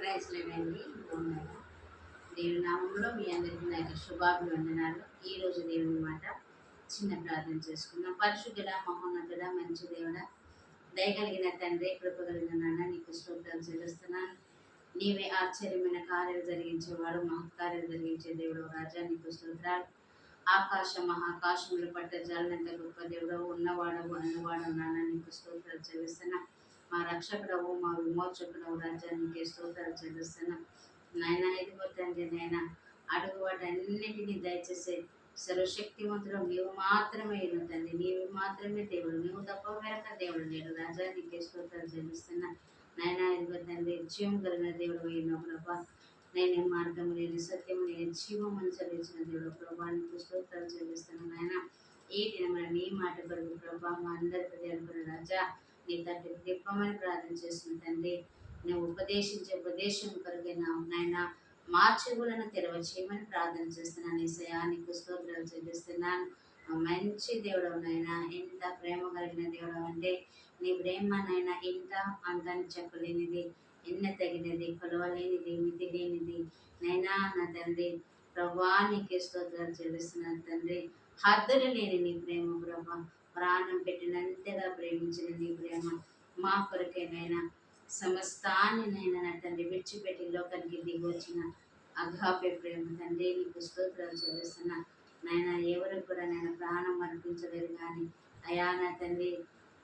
ప్రైజ్లేనండి బాగున్నారా దేవుని నామంలో మీ అందరికీ నా యొక్క శుభాభివందనాలు. ఈ రోజు దేవుని మాట చిన్న ప్రార్థన చేసుకుందాం. పరిశుద్ధుడ మహోన్నతుడ మంచి దేవుడ దయగలిగిన తండ్రి కృపగలిగిన నాన్న నీకు స్తోత్రాలు చెల్లిస్తున్నాను. నీవే ఆశ్చర్యమైన కార్యాలు జరిగించేవాడు మహత్కార్యాలు జరిగించే దేవుడు రాజా నీకు స్తోత్రాలు. ఆకాశ మహాకాశములు పట్ట జాలినంత గొప్ప దేవుడు ఉన్నవాడవు అన్నవాడు నాన్న నీకు స్తోత్రాలు చెల్లిస్తున్నా. మా రక్షకుడవు మా విమోచకుడవు రాజ్యానికి స్తోత్రాలు చెల్లిస్తున్నా నాయన ఇదిగో తండ్రి నాయన అడుగు వాటన్నిటినీ దయచేసి సర్వశక్తివంతుడు నీవు మాత్రమే ఇల్లు తండ్రి నీవు మాత్రమే దేవుడు నువ్వు తప్ప వెనక దేవుడు నేను రాజా స్తోత్రాలు చెల్లిస్తున్నా నాయన ఇదిగో తండ్రి జీవం కలిగిన దేవుడు అయిన ప్రభా నేను మార్గం లేని సత్యం లేని జీవం అని చదివించిన దేవుడు ప్రభా నీకు స్తోత్రాలు చెల్లిస్తున్నాను నాయన ఈ దినమైన నీ మాట కొరకు ప్రభా మా అందరి హృదయాలు రాజా నీ తిప్పమని ప్రార్థన చేస్తున్న తండ్రి నేను ఉపదేశించే ఉపదేశం కొరకైనా నాయన మా చెవులను తెరవ చేయమని ప్రార్థన చేస్తున్నాను. ఈసయా నీకు స్తోత్రాలు చెల్లిస్తున్నాను. మంచి దేవుడు నాయన ఎంత ప్రేమ కలిగిన దేవుడు అంటే నీ ప్రేమ నాయన ఇంత అంతాన్ని చెప్పలేనిది ఎన్న తగినది కొలవలేనిది మితి లేనిది. నైనా నా తండ్రి ప్రభా నీకే స్తోత్రాలు చెల్లిస్తున్నాను తండ్రి. హద్దులు లేని నీ ప్రేమ ప్రభా ప్రాణం పెట్టినంతగా ప్రేమించిన నీ ప్రేమ మా కొరకేనైనా సమస్తాన్ని నైనా నా తండ్రి విడిచిపెట్టి లోకానికి దిగి వచ్చిన అఘాపే ప్రేమ. తండ్రి నీకు స్తోత్రాలు చెల్లిస్తున్నా. నాయన ఎవరు కూడా నేను ప్రాణం అర్పించలేదు కానీ అయా నా తండ్రి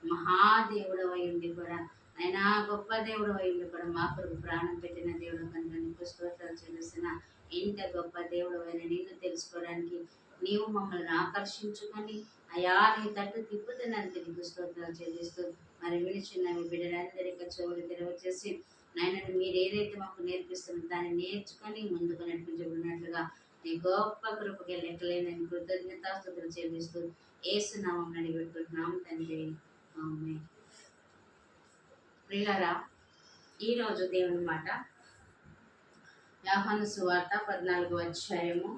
మహాదేవుడు అయింది కూడా అయినా గొప్ప దేవుడు అయింది కూడా మా కొరకు ప్రాణం పెట్టిన దేవుడు కనుక నీకు స్తోత్రాలు చెల్లిస్తున్నా. ఇంత గొప్ప దేవుడు అయిన నిన్ను తెలుసుకోవడానికి నీవు మమ్మల్ని ఆకర్షించుకొని అయా నీ తట్టు తిప్పుతున్నందుకు నీకు స్తోత్రాలు చెల్లిస్తూ మరి వినిచిన మీ బిడ్డలందరికీ చెవులు తెరవచేసి నాయన మీరు ఏదైతే మాకు నేర్పిస్తున్నారో దాన్ని నేర్చుకొని ముందుకు నడిపించబడినట్లుగా నీ గొప్ప కృపకి లెక్కలేని కృతజ్ఞతాస్తుతులు చెల్లిస్తూ ఏసునామం నడిపెట్టుకుంటున్నాం తండ్రి. ఆమె ప్రియులారా ఈరోజు దేవుని మాట యాహాను సువార్త పద్నాలుగు అధ్యాయము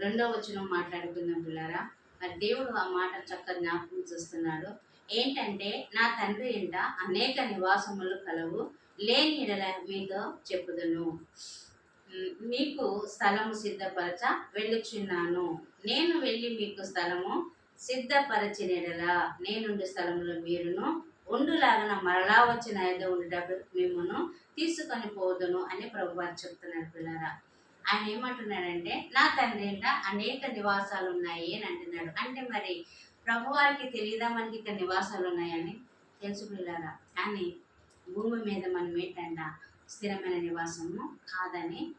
రెండో వచనం మాట్లాడుకుందాం పిల్లారా. మరి దేవుడు ఆ మాట చక్కగా జ్ఞాపకం చేస్తున్నాడు. ఏంటంటే నా తండ్రి ఇంట అనేక నివాసములు కలవు లేని ఎడల మీతో చెప్పుదును. మీకు స్థలము సిద్ధపరచ వెళ్ళుచున్నాను. నేను వెళ్ళి మీకు స్థలము సిద్ధపరచిన ఎడల నేనుండే స్థలంలో మీరును. ఉండులాగన మరలా వచ్చిన ఏదో ఉండేటప్పుడు మిమ్మల్ని తీసుకొని పోదును అని ప్రభువారు చెప్తున్నారు పిల్లరా. ఆయన ఏమంటున్నాడంటే నా తండ్రి అనేక నివాసాలు ఉన్నాయి అని అంటున్నాడు. అంటే మరి ప్రభువారికి తెలియదా మనకి ఇక్కడ నివాసాలు ఉన్నాయని తెలుసు పిల్లారా. కానీ భూమి మీద మనం ఏంటంట? స్థిరమైన నివాసము కాదని.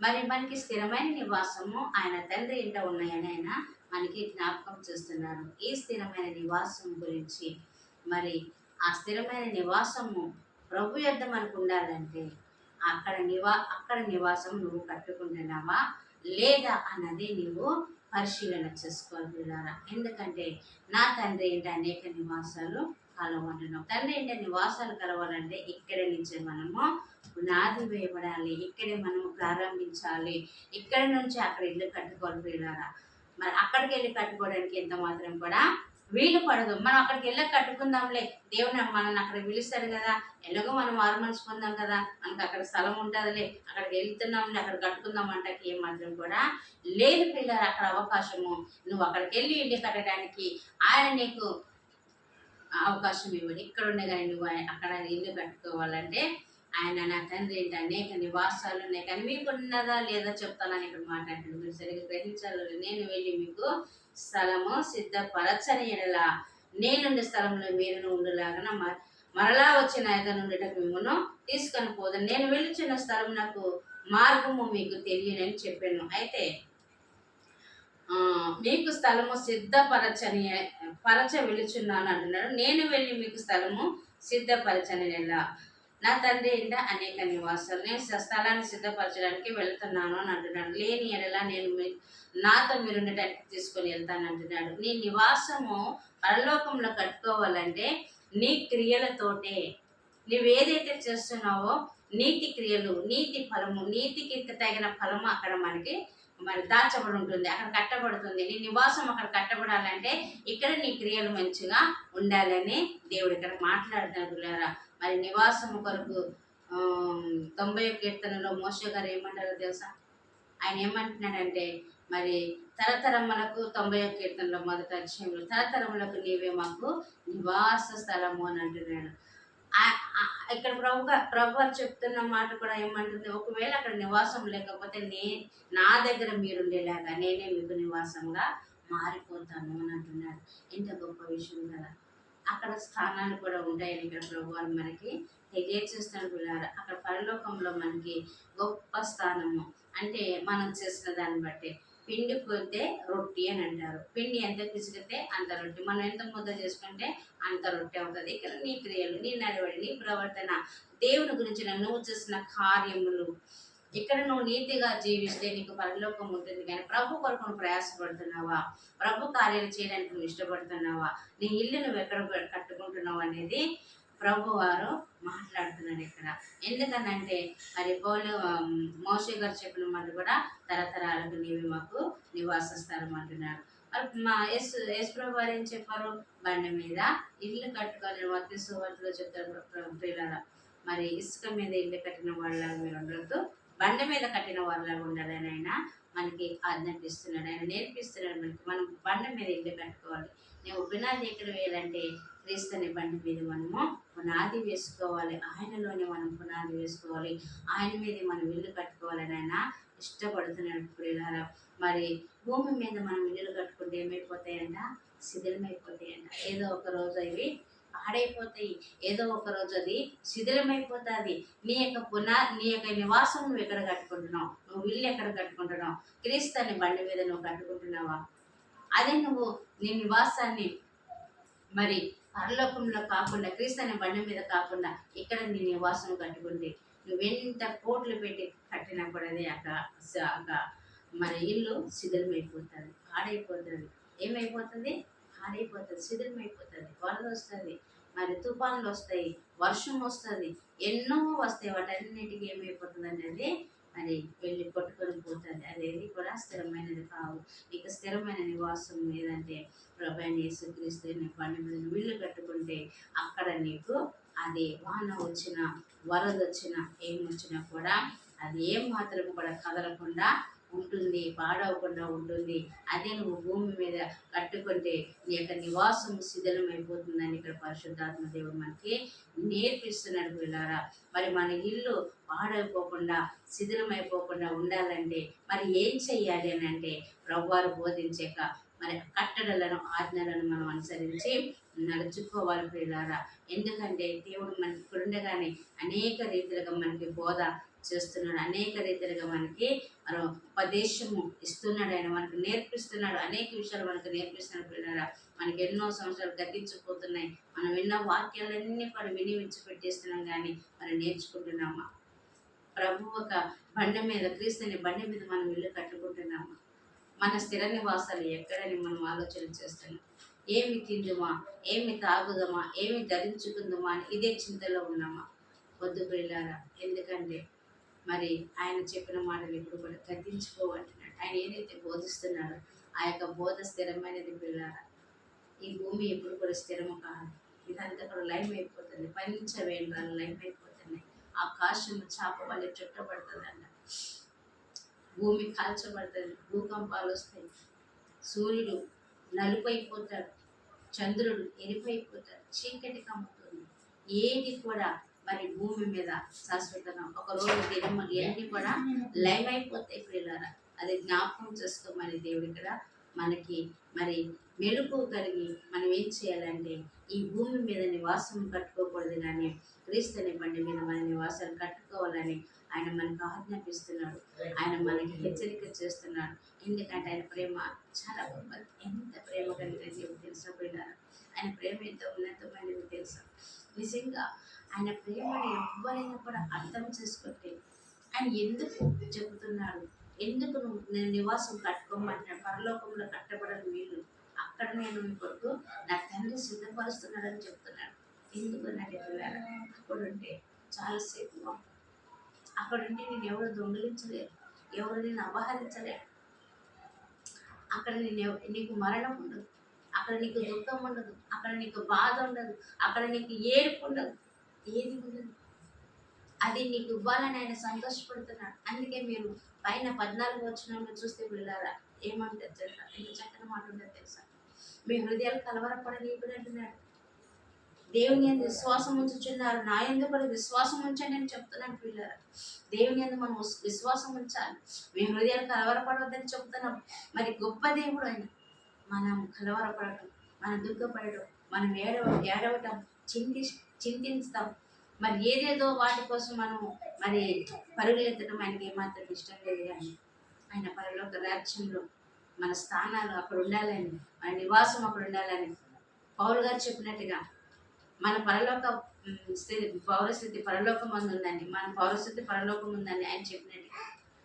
మరి మనకి స్థిరమైన నివాసము ఆయన తండ్రి ఇంట ఉన్నాయని ఆయన మనకి జ్ఞాపకం చేస్తున్నారు. ఈ స్థిరమైన నివాసం గురించి మరి ఆ స్థిరమైన నివాసము ప్రభు యొద్ద మనకు ఉండాలంటే అక్కడ నివా అక్కడ నివాసం నువ్వు కట్టుకుంటున్నావా? లేదా అన్నది నువ్వు పరిశీలన చేసుకోవాలి ఎందుకంటే నా తండ్రి ఏంటి అనేక నివాసాలు కలవంటున్నాం తండ్రి ఏంటి నివాసాలు కలవాలంటే ఇక్కడ నుంచే మనము పునాది వేయబడాలి. ఇక్కడే మనము ప్రారంభించాలి. ఇక్కడ నుంచి అక్కడ ఇల్లు కట్టుకోవాలి పిల్లారా మరి అక్కడికి వెళ్ళి కట్టుకోవడానికి ఎంత మాత్రం కూడా వీలు పడదు. మనం అక్కడికి వెళ్ళి కట్టుకుందాంలే. దేవుని మనల్ని అక్కడ పిలుస్తాడు కదా. ఎలాగో మనం మారు మనసు పొందాం కదా. మనకు అక్కడ స్థలం ఉంటుందిలే. అక్కడికి వెళ్తున్నాంలే. అక్కడ కట్టుకుందాం అంటే ఏం మాత్రం కూడా లేదు పిల్లలు. అక్కడ అవకాశము. నువ్వు అక్కడికి వెళ్ళి ఇల్లు కట్టడానికి ఆయన నీకు అవకాశం ఇవ్వడు. ఇక్కడ ఉండే కానీ నువ్వు ఆయన- అక్కడ ఇల్లు కట్టుకోవాలంటే ఆయన నా తండ్రి ఏంటి? అనేక నివాసాలు ఉన్నాయి. కానీ మీకు ఉన్నదా లేదా చెప్తానని ఇక్కడ మాట్లాడుతుంది మీరు సరిగ్గా గ్రహించాలి నేను వెళ్ళి మీకు స్థలము సిద్ధపరచని ఎడల నేనుండే స్థలంలో మీరు ఉండలాగా మరలా వచ్చిన ఏదైనా ఉండేటకు మిమ్మల్ని తీసుకొని పోదు నేను వెళ్ళుచున్న స్థలం నాకు మార్గము మీకు తెలియనని చెప్పాను. అయితే మీకు స్థలము సిద్ధపరచని పరచ వెళుచున్నాను అంటున్నాడు. నేను వెళ్ళి మీకు స్థలము సిద్ధపరచని ఎలా నా తండ్రి ఇంట అనేక నివాసాలు. నేను స్వస్థలాన్ని స్థలాన్ని సిద్ధపరచడానికి వెళ్తున్నాను అని అంటున్నాడు. లేని ఎడల నేను నాతో మీరు ఉండటానికి తీసుకొని వెళ్తాను అంటున్నాడు. నీ నివాసము పరలోకంలో కట్టుకోవాలంటే నీ క్రియలతోటే. నువ్వేదైతే చేస్తున్నావో నీతి క్రియలు నీతి ఫలము నీతికి తగిన ఫలము అక్కడ మనకి మరి దాచబడి ఉంటుంది అక్కడ కట్టబడుతుంది. నీ నివాసం అక్కడ కట్టబడాలంటే ఇక్కడ నీ క్రియలు మంచిగా ఉండాలని దేవుడు ఇక్కడ మాట్లాడుతున్నాడు మరి నివాసం కొరకు తొంభై కీర్తనలో మోసే గారు ఏమంటారో తెలుసా? ఆయన ఏమంటున్నాడంటే మరి తరతరములకు తొంభై కీర్తనలో మొదట విషయంలో తరతరములకు నీవే మాకు నివాస స్థలము అని అంటున్నాడు. ఇక్కడ ప్రభు ప్రభు చెప్తున్న మాట కూడా ఏమంటుంది? ఒకవేళ అక్కడ నివాసం లేకపోతే నే నా దగ్గర మీరు ఉండేలాగా నేనే మీకు నివాసంగా మారిపోతాను అని అంటున్నాడు. ఎంత గొప్ప విషయం కదా. అక్కడ స్థానాలు కూడా ఉంటాయని ఇక్కడ ప్రభు మనకి తెలియచేస్తున్నారు పిల్లారా అక్కడ పరలోకంలో మనకి గొప్ప స్థానము. అంటే మనం చేసిన దాన్ని బట్టి పిండి కొద్దే రొట్టి అని అంటారు. పిండి ఎంత పిసిగితే అంత రొట్టి. మనం ఎంత ముద్ద చేసుకుంటే అంత రొట్టె అవుతుంది. ఇక్కడ నీ క్రియలు నీ నడవడి నీ ప్రవర్తన దేవుని గురించిన నువ్వు చేసిన కార్యములు ఇక్కడ నువ్వు నీతిగా జీవిస్తే నీకు పరలోకం ఉంటుంది కానీ ప్రభు కొరకు నువ్వు ప్రయాసపడుతున్నావా? ప్రభు కార్యాలు చేయడానికి నువ్వు ఇష్టపడుతున్నావా? నీ ఇల్లు నువ్వు ఎక్కడ కట్టుకుంటున్నావు అనేది ప్రభు వారు మాట్లాడుతున్నాడు ఇక్కడ. ఎందుకనంటే మరి పౌలు మోసే గారు చెప్పిన మాట కూడా తరతరాలకు నీవి మాకు నివాస స్థలం అంటున్నాడు మా ఎస్ ఎస్ ప్రభు వారు ఏం చెప్పారు? బండి మీద ఇల్లు కట్టుకొని వర్తి సువార్తలో చెప్తారు ప్ర- మరి ఇసుక మీద ఇల్లు కట్టిన వాళ్ళ మీరు ఉండొద్దు. బండ మీద కట్టిన వాళ్ళలాగా ఉండాలని ఆయన మనకి ఆజ్ఞాపిస్తున్నాడు. ఆయన నేర్పిస్తున్నాడు మనకి. మనం బండ మీద ఇల్లు కట్టుకోవాలి. నువ్వు పునాది ఎక్కడ వేయాలంటే క్రీస్తుని బండి మీద మనము పునాది వేసుకోవాలి. ఆయనలోనే మనం పునాది వేసుకోవాలి. ఆయన మీద మనం ఇల్లు కట్టుకోవాలని ఆయన ఇష్టపడుతున్నాడు ఇలా మరి భూమి మీద మనం ఇల్లు కట్టుకుంటే ఏమైపోతాయంట? శిథిలమైపోతాయంట. ఏదో ఒక రోజు అవి పాడైపోతాయి. ఏదో ఒక రోజు అది శిథిలమైపోతుంది. నీ యొక్క పునా నీ యొక్క నివాసం నువ్వు ఎక్కడ కట్టుకుంటున్నావు? నువ్వు ఇల్లు ఎక్కడ కట్టుకుంటున్నావు? క్రీస్తుని బండి మీద నువ్వు కట్టుకుంటున్నావా? అదే నువ్వు నీ నివాసాన్ని మరి పరలోకంలో కాకుండా క్రీస్తుని బండి మీద కాకుండా ఇక్కడ నీ నివాసం కట్టుకుంటే నువ్వెంత కోట్లు పెట్టి కట్టినా కూడా అది అక్క మన అక్క ఇల్లు శిథిలమైపోతుంది పాడైపోతుంది. ఏమైపోతుంది? పాడైపోతుంది శిథిలమైపోతుంది. వరద వస్తుంది మరి తుఫాన్లు వస్తాయి వర్షం వస్తుంది ఎన్నో వస్తాయి. వాటన్నిటికీ ఏమైపోతుంది అనేది మరి వెళ్ళి కొట్టుకొని పోతుంది. అదేది కూడా స్థిరమైనది కావు. ఇక స్థిరమైన నివాసం ఏదంటే ప్రభు యేసుక్రీస్తు నీ బండి మీద ఇల్లు కట్టుకుంటే అక్కడ నీకు అది వాన వచ్చిన వరద వచ్చిన ఏం వచ్చినా కూడా అది ఏం మాత్రం కూడా కదలకుండా ఉంటుంది పాడవకుండా ఉంటుంది అదే నువ్వు భూమి మీద కట్టుకుంటే నీ యొక్క నివాసం శిథిలమైపోతుందని ఇక్కడ పరిశుద్ధాత్మ దేవుడు మనకి నేర్పిస్తున్నాడు పిల్లారా. మరి మన ఇల్లు పాడైపోకుండా శిథిలమైపోకుండా ఉండాలంటే మరి ఏం చెయ్యాలి అని అంటే ప్రభువారు బోధించాక మరి కట్టడలను ఆజ్ఞలను మనం అనుసరించి నడుచుకోవాలి పిల్లారా. ఎందుకంటే దేవుడు మనకి ఉండగానే అనేక రీతిలుగా మనకి బోధ చేస్తున్నాడు. అనేక రీతిలుగా మనకి మరి ఉపదేశము ఇస్తున్నాడు ఆయన మనకు నేర్పిస్తున్నాడు. అనేక విషయాలు మనకు నేర్పిస్తున్నాడు పిల్లారా మనకి ఎన్నో సంవత్సరాలు గతించిపోతున్నాయి. మనం విన్న వాక్యాలన్నీ కూడా విని విడిచిపెట్టేస్తున్నాం కానీ మనం నేర్చుకుంటున్నామా? ప్రభు ఒక బండ మీద క్రీస్తుని బండ మీద మనం ఇల్లు కట్టుకుంటున్నామా? మన స్థిర నివాసాలు ఎక్కడని మనం ఆలోచన చేస్తున్నాం. ఏమి తిందుమా? ఏమి తాగుదామా? ఏమి ధరించుకుందామా? అని ఇదే చింతలో ఉన్నామా? వద్దు పిల్లారా ఎందుకంటే మరి ఆయన చెప్పిన మాటలు ఇప్పుడు కూడా గద్దించుకోమంటున్నాడు ఆయన ఏదైతే బోధిస్తున్నాడో ఆ యొక్క బోధ స్థిరమైనది పిల్లారా ఈ భూమి ఎప్పుడు కూడా స్థిరము కాదు. ఇదంతా కూడా లైవ్ అయిపోతుంది. పంచవేంద్రాలు లైవ్ అయిపోతున్నాయి. ఆకాశము చేప వల్ల చుట్టబడుతుందంట. భూమి కాల్చబడుతుంది. భూకంపాలు వస్తాయి. సూర్యుడు నలుపైపోతాడు. చంద్రుడు ఎరిపైపోతాడు. చీకటి కమ్ముతుంది. ఏది కూడా మరి భూమి మీద శాశ్వతంగా ఒక రోజు దినము ఇవన్నీ కూడా లైవ్ అయిపోతాయి పిల్లరా అది జ్ఞాపకం చేసుకోమని దేవుడు ఇక్కడ మనకి మరి మెలకు కలిగి మనం ఏం చేయాలంటే ఈ భూమి మీద నివాసం కట్టుకోకూడదు కానీ క్రీస్తు అనే బండి మీద మన నివాసాలు కట్టుకోవాలని ఆయన మనకు ఆజ్ఞాపిస్తున్నాడు. ఆయన మనకి హెచ్చరిక చేస్తున్నాడు. ఎందుకంటే ఆయన ప్రేమ చాలా గొప్ప ఎంత ప్రేమ కలిగిన దేవుడు తెలుసా ఆయన ప్రేమ ఎంత ఉన్నతమైనది తెలుసా? నిజంగా ఆయన ప్రేమని ఎవ్వరైనా కూడా అర్థం చేసుకుంటే ఆయన ఎందుకు చెబుతున్నాడు? ఎందుకు నువ్వు నేను నివాసం కట్టుకోమంటున్నాడు? పరలోకంలో కట్టబడని వీళ్ళు అక్కడ నేను మీ కొరకు నా తండ్రి సిద్ధపరుస్తున్నాడని చెప్తున్నాడు. ఎందుకు నాకు ఎదురు అక్కడ ఉంటే చాలా అక్కడ ఉంటే నేను ఎవరు దొంగిలించలేరు ఎవరు నేను అపహరించలేరు అక్కడ నేను నీకు మరణం ఉండదు. అక్కడ నీకు దుఃఖం ఉండదు. అక్కడ నీకు బాధ ఉండదు. అక్కడ నీకు ఏడుపు ఉండదు. ఏది ఉండదు అది నీకు ఇవ్వాలని ఆయన సంతోషపడుతున్నాడు. అందుకే మీరు పైన పద్నాలుగు వచ్చిన చూస్తే పిల్లారా ఏమంటారు తెలుసా? ఎంత చక్కని మాట ఉందో తెలుసా? మీ హృదయాలు కలవరపడని అంటున్నాడు. దేవుని ఎందు విశ్వాసం ఉంచుచున్నారు. నా ఎందు కూడా విశ్వాసం ఉంచండి అని చెప్తున్నాను పిల్లరా దేవుని ఎందు మనం విశ్వాసం ఉంచాలి. మీ హృదయాలు కలవరపడవద్దని చెప్తున్నాం. మరి గొప్ప దేవుడు ఆయన. మనం కలవరపడటం మనం దుఃఖపడటం మనం ఏడవ ఏడవటం చింతి చింతిస్తాం. మరి ఏదేదో వాటి కోసం మనం మరి పరుగులెత్తడం ఆయనకి ఏమాత్రం ఇష్టం లేదు కానీ ఆయన పరలోక రాజ్యంలో మన స్థానాలు అక్కడ ఉండాలని మన నివాసం అక్కడ ఉండాలని పౌరు గారు చెప్పినట్టుగా మన పరలోక స్థితి పౌరస్థితి పరలోకం ముందు ఉందండి. మన పౌరస్థితి పరలోకం ఉందని ఆయన చెప్పినట్టుగా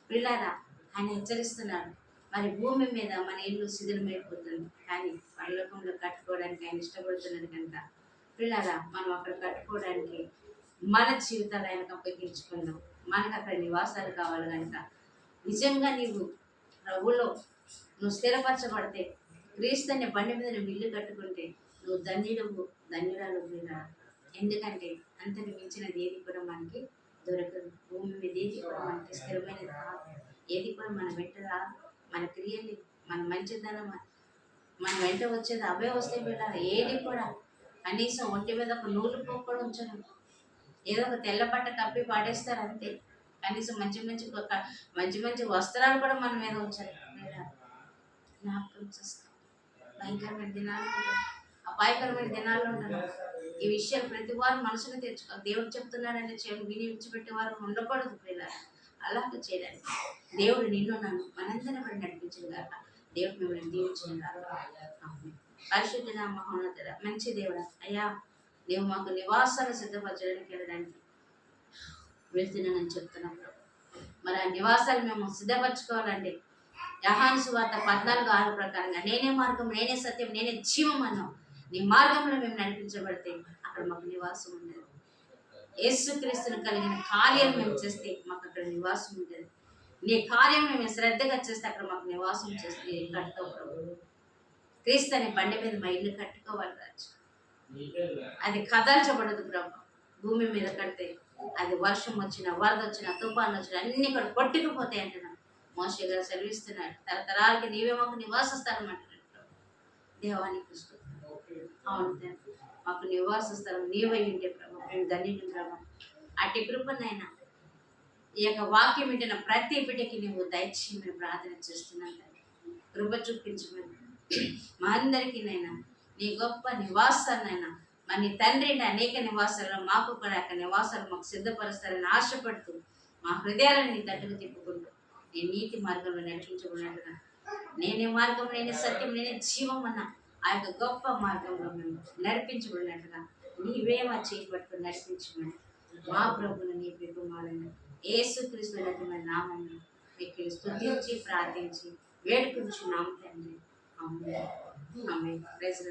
పిల్లారా ఆయన హెచ్చరిస్తున్నాడు. మరి భూమి మీద మన ఇల్లు శిథిలమైపోతుంది కానీ పరలోకంలో కట్టుకోవడానికి ఆయన ఇష్టపడుతున్నాడు కనుక పిల్లరా మనం అక్కడ కట్టుకోవడానికి మన జీవితాలు ఆయనకు అప్పగించుకుందాం మనకు అక్కడ నివాసాలు కావాలి కనుక. నిజంగా నీవు ప్రభులో నువ్వు స్థిరపరచబడితే క్రీస్తుని బండి మీద నువ్వు ఇల్లు కట్టుకుంటే నువ్వు ధన్యుడు ధన్యురాలు ఎందుకంటే అంతకు మించిన ఏది కూడా మనకి దొరకదు. భూమి మీద ఏది కూడా మనకి స్థిరమైనది రాదు ఏది కూడా మన వెంట రాదు. మన క్రియలు మన మంచిదనం మన వెంట వచ్చేది అవే వస్తే వెళ్ళాలి ఏది కూడా కనీసం ఒంటి మీద ఒక నూలు పోకుండా ఉంచరు ఏదో ఒక తెల్ల బట్ట కప్పి పాడేస్తారు అంతే కనీసం మంచి మంచి మంచి మంచి వస్త్రాలు కూడా మన మీద ఉంచాలి. జ్ఞాపకం చేస్తాం. భయంకరమైన దినాలు అపాయకరమైన దినాలు ఉంటాయి. ఈ విషయాలు ప్రతి వారు మనసులో తెచ్చుకో దేవుడు చెప్తున్నాడని చెవి విని విడిచిపెట్టే వారు ఉండకూడదు పిల్లలు అలాగే చేయడానికి దేవుడు నిన్ను నన్ను మనందరం నడిపించింది నడిపించిన గాక. దేవుడు మిమ్మల్ని దీవించిన గాక. పరిశుద్ధుల పరిశుద్ధ మంచి దేవుడా. అయ్యా నీవు మాకు నివాసాలు సిద్ధపరచడానికి వెళ్ళడానికి వెళ్తున్నానని చెప్తున్నాం మరి ఆ నివాసాలు మేము సిద్ధపరచుకోవాలండి యహాను సువార్త పద్నాలుగు ఆరు ప్రకారంగా నేనే మార్గం నేనే సత్యం నేనే జీవం అన్నాం నీ మార్గంలో మేము నడిపించబడితే అక్కడ మాకు నివాసం ఉండదు. యేసుక్రీస్తును కలిగిన కార్యం మేము చేస్తే మాకు అక్కడ నివాసం ఉండదు. నీ కార్యం మేము శ్రద్ధగా చేస్తే అక్కడ మాకు నివాసం చేస్తే కడతావు ప్రభు. క్రీస్తు అనే బండి మీద మా ఇల్లు కట్టుకోవాలి రాజు. అది కదల్చబడదు ప్రభు భూమి మీద కడితే అది వర్షం వచ్చిన వరద వచ్చిన తుఫాన్ వచ్చిన అన్ని కూడా కొట్టుకుపోతాయి అంటున్నాను మోషే గారు సెలవిస్తున్నాడు తరతరాలకి నీవే మాకు నివాస స్థలం అంటున్నాడు. దేవానికి. అవును మాకు నివాస స్థలం నీవై ఉంటే ప్రభు మేము ధన్యుని ప్రభు అట్టి కృపనైనా ఈ యొక్క వాక్యం వింటున్న ప్రతి బిడ్డకి నీవు దయచేయమని ప్రార్థన చేస్తున్నాను కృప చూపించమని మా అందరికీ నైనా నీ గొప్ప నివాసాన్నైనా మరి నీ తండ్రి అనేక నివాసాలు మాకు కూడా యొక్క నివాసాలు మాకు సిద్ధపరుస్తారని ఆశపడుతూ మా హృదయాలను నీ తట్టుకు తిప్పుకుంటూ నీ నీతి మార్గంలో నడిపించబడినట్టుగా నేనే మార్గం నేనే సత్యం నేనే జీవం అన్న ఆ యొక్క గొప్ప మార్గంలో మేము నడిపించబడినట్టుగా నీవే మా చేయి పట్టుకుని నడిపించమని మా ప్రభుని నీ కుమారుని ఏసుక్రీస్తు నామంలో మీకు స్థుతించి ప్రార్థించి వేడుకుంటున్నాం తండ్రి. ஆமென் ஆமென் பிரைஸ்